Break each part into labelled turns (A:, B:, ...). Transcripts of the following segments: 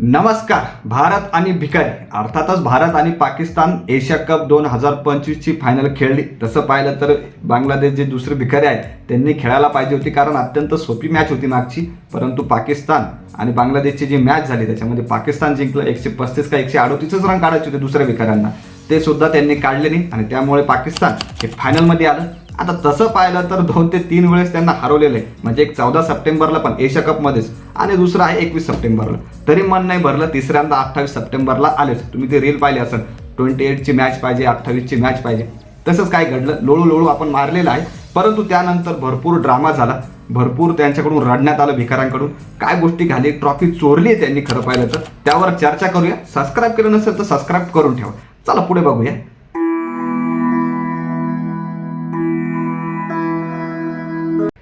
A: नमस्कार भारत आणि भिकारी अर्थातच भारत आणि पाकिस्तान एशिया कप दोन हजार पंचवीसची फायनल खेळली. तसं पाहिलं तर बांगलादेश जे दुसरे भिकारी आहेत त्यांनी खेळायला पाहिजे होती कारण अत्यंत सोपी मॅच होती मागची. परंतु पाकिस्तान आणि बांगलादेशची जी मॅच झाली त्याच्यामध्ये पाकिस्तान जिंकलं. एकशे पस्तीस का एकशे अडोतीसच रन काढायचे होते दुसऱ्या भिकाऱ्यांना ते सुद्धा त्यांनी काढले नाही आणि त्यामुळे पाकिस्तान हे फायनलमध्ये आलं. आता तसं पाहिलं तर दोन ते तीन वेळेस त्यांना हरवलेलं. आहे म्हणजे एक चौदा सप्टेंबरला पण एशिया कपमध्येच. आणि दुसरं आहे एकवीस सप्टेंबरला. तरी मन नाही भरलं तिसऱ्यांदा अठ्ठावीस सप्टेंबरला आलेच तुम्ही ते रील पाहिले असेल. ट्वेंटी एटची मॅच पाहिजे अठ्ठावीसची मॅच पाहिजे. तसंच काय घडलं? लोळू लोळू आपण मारलेलं आहे. परंतु त्यानंतर भरपूर ड्रामा झाला. भरपूर त्यांच्याकडून रडण्यात आलं भिकाऱ्यांकडून. काय गोष्टी घाली? ट्रॉफी चोरली आहे त्यांनी खरं पाहिलं तर. त्यावर चर्चा करूया. सबस्क्राईब केलं नसेल तर सबस्क्राईब करून ठेवा. चला पुढे बघूया.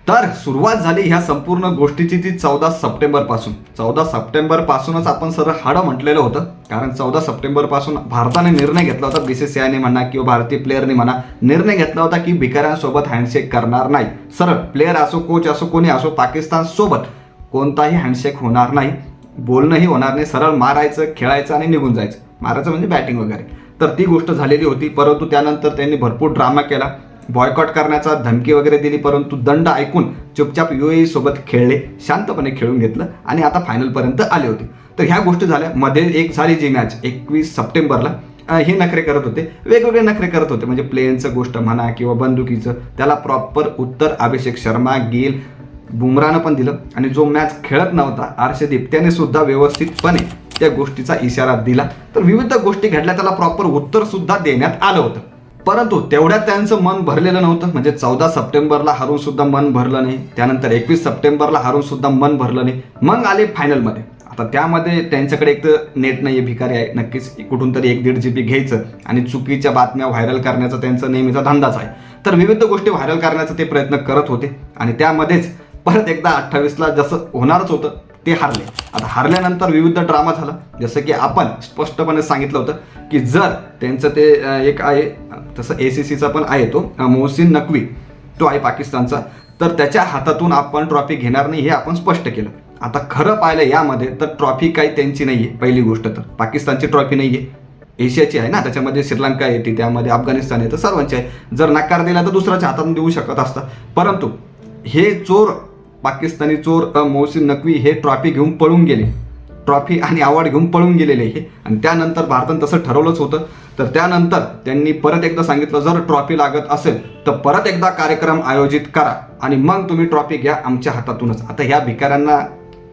A: तर सुरुवात झाली ह्या संपूर्ण गोष्टीची ती चौदा सप्टेंबरपासून चौदा सप्टेंबरपासूनच आपण सरळ हाडं म्हटलेलं होतं. कारण चौदा सप्टेंबरपासून भारताने निर्णय घेतला होता बी सी सी आयने म्हणा किंवा भारतीय प्लेअरने म्हणा निर्णय घेतला होता की भिकाऱ्यांसोबत हँडशेक करणार नाही. सरळ प्लेअर असो कोच असो कोणी असो पाकिस्तानसोबत कोणताही हँडशेक होणार नाही. बोलणंही होणार नाही. सरळ मारायचं खेळायचं आणि निघून जायचं. मारायचं म्हणजे बॅटिंग वगैरे. तर ती गोष्ट झालेली होती. परंतु त्यानंतर त्यांनी भरपूर ड्रामा केला. बॉयकॉट करण्याचा धमकी वगैरे दिली परंतु दंड ऐकून चुपचाप युएई सोबत खेळले शांतपणे खेळून घेतलं आणि आता फायनलपर्यंत आले होते. तर ह्या गोष्टी झाल्या. मध्ये एक झाली जी मॅच एकवीस सप्टेंबरला. हे नखरे करत होते. वेगवेगळे नखरे करत होते. म्हणजे प्लेनचं गोष्ट म्हणा किंवा बंदुकीचं त्याला प्रॉपर उत्तर अभिषेक शर्मा गिल बुमरानं पण दिलं. आणि जो मॅच खेळत नव्हता आरशदीप त्याने सुद्धा व्यवस्थितपणे त्या गोष्टीचा इशारा दिला. तर विविध गोष्टी घडल्या. त्याला प्रॉपर उत्तर सुद्धा देण्यात आलं होतं. परंतु तेवढ्यात त्यांचं मन भरलेलं नव्हतं. म्हणजे चौदा सप्टेंबरला हारून सुद्धा मन भरलं नाही. त्यानंतर एकवीस सप्टेंबरला हारून सुद्धा मन भरलं नाही. मग आले फायनलमध्ये. आता त्यामध्ये त्यांच्याकडे एक तर नेट नाही आहे भिकारी आहे. नक्कीच कुठून तरी एक दीड जी बी घ्यायचं आणि चुकीच्या बातम्या व्हायरल करण्याचा त्यांचा नेहमीचा धंदाच आहे. तर विविध गोष्टी व्हायरल करण्याचा ते प्रयत्न करत होते आणि त्यामध्येच परत एकदा अठ्ठावीसला जसं होणारच होतं ते हारले. आता हारल्यानंतर विविध ड्रामा झाला. जसं की आपण स्पष्टपणे सांगितलं होतं की जर त्यांचं ते एक आहे तसं ए सी सीचा पण आहे तो. मोहसिन नकवी तो आहे पाकिस्तानचा. तर त्याच्या हातातून आपण ट्रॉफी घेणार नाही हे आपण स्पष्ट केलं. आता खरं पाहिलं यामध्ये तर ट्रॉफी काही त्यांची नाही आहे पहिली गोष्ट तर. पाकिस्तानची ट्रॉफी नाही आहे एशियाची आहे ना त्याच्यामध्ये श्रीलंका येते त्यामध्ये अफगाणिस्तान येतं सर्वांची आहे. जर नकार दिला तर दुसऱ्याच्या हातातून देऊ शकत असतं. परंतु हे चोर पाकिस्तानी चोर मोहसिन नकवी हे ट्रॉफी घेऊन पळून गेले. ट्रॉफी आणि अवॉर्ड घेऊन पळून गेलेले हे. आणि त्यानंतर भारतानं तसं ठरवलंच होतं. तर त्यानंतर त्यांनी परत एकदा सांगितलं जर ट्रॉफी लागत असेल तर परत एकदा कार्यक्रम आयोजित करा. आणि मग तुम्ही ट्रॉफी घ्या आमच्या हातातूनच. आता ह्या भिकाऱ्यांना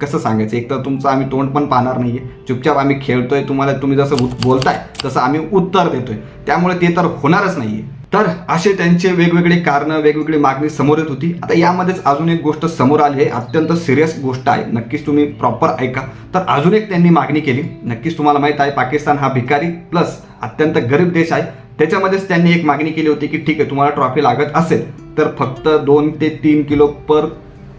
A: कसं सांगायचं? एक तर तुमचं आम्ही तोंड पण पाहणार नाही आहे चुपचाप आम्ही खेळतोय तुम्हाला तुम्ही जसं बोलताय तसं आम्ही उत्तर देतोय. त्यामुळे ते तर होणारच नाही आहे तर असे त्यांचे वेगवेगळे कारणं वेगवेगळी मागणी समोर येत होती. आता यामध्येच अजून एक गोष्ट समोर आली आहे. अत्यंत सिरियस गोष्ट आहे. नक्कीच तुम्ही प्रॉपर ऐका. तर अजून एक त्यांनी मागणी केली. नक्कीच तुम्हाला माहीत आहे पाकिस्तान हा भिकारी प्लस अत्यंत गरीब देश आहे. त्याच्यामध्येच त्यांनी एक मागणी केली होती की ठीक आहे तुम्हाला ट्रॉफी लागत असेल तर फक्त दोन ते तीन kilo per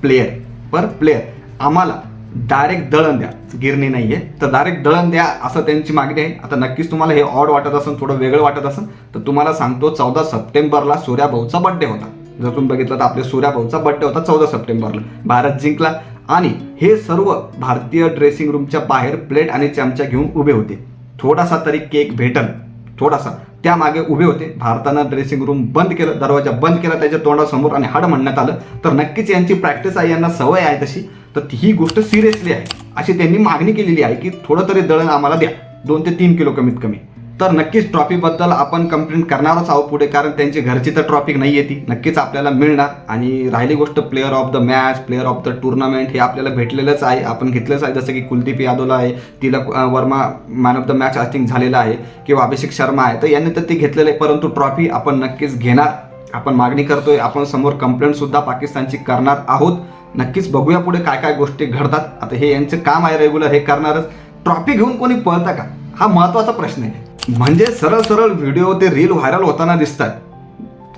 A: player per player आम्हाला डायरेक्ट दळण द्या. गिरणी नाही आहे तर डायरेक्ट दळण द्या असं त्यांची मागणी आहे. आता नक्कीच तुम्हाला हे ऑड वाटत असेल थोडं वेगळं वाटत असेल तर तुम्हाला सांगतो चौदा सप्टेंबरला सूर्याभाऊचा बड्डे होता. जर तुम्ही बघितलं तर आपल्या सूर्याभाऊचा बड्डे होता चौदा सप्टेंबरला. भारत जिंकला आणि हे सर्व भारतीय ड्रेसिंग रूमच्या बाहेर प्लेट आणि चमचा घेऊन उभे होते. थोडासा तरी केक भेटल. थोडासा. त्यामागे उभे होते. भारतानं ड्रेसिंग रूम बंद केलं दरवाजा बंद केला त्याच्या तोंडासमोर आणि हाड म्हणण्यात आलं. तर नक्कीच यांची प्रॅक्टिस आहे यांना सवय आहे तशी. तर ही गोष्ट सिरियसली आहे. अशी त्यांनी मागणी केलेली आहे की थोडं तरी दळण आम्हाला द्या. दोन ते तीन किलो कमीत कमी. तर नक्कीच ट्रॉफीबद्दल आपण कंप्लेंट करणारच आहोत पुढे कारण त्यांची घरची तर ट्रॉफी नाही येते नक्कीच आपल्याला मिळणार. आणि राहिली गोष्ट player of the match player of the tournament हे आपल्याला भेटलेलंच आहे. आपण घेतलंच आहे. जसं की कुलदीप यादवला आहे. Tilak Varma man of the match I think झालेला आहे. किंवा अभिषेक शर्मा आहे. तर यांनी तर ते घेतलेलं आहे. परंतु ट्रॉफी आपण नक्कीच घेणार. आपण मागणी करतोय. आपण समोर कंप्लेंटसुद्धा पाकिस्तानची करणार आहोत. नक्कीच बघूया पुढे काय काय गोष्टी घडतात. आता हे यांचं काम आहे रेग्युलर हे करणारच. ट्रॉफी घेऊन कोणी पळता का? हा महत्त्वाचा प्रश्न आहे. म्हणजे सरळ सरळ व्हिडिओ ते रील व्हायरल होताना दिसतात.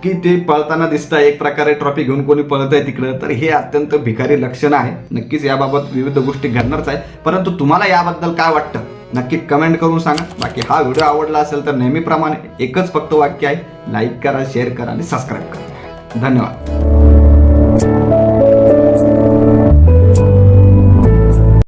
A: की ते पळताना दिसतं आहे एक प्रकारे ट्रॉफी घेऊन कोणी पळत आहे तिकडं. तर हे अत्यंत भिकारी लक्षण आहे. नक्कीच याबाबत विविध गोष्टी घडणारच आहे. परंतु तुम्हाला याबद्दल काय वाटतं? नक्की कमेंट करून सांगा. बाकी हा व्हिडिओ आवडला असेल तर नेहमीप्रमाणे एकच फक्त वाक्य आहे. लाईक करा शेअर करा आणि सबस्क्राईब करा. धन्यवाद.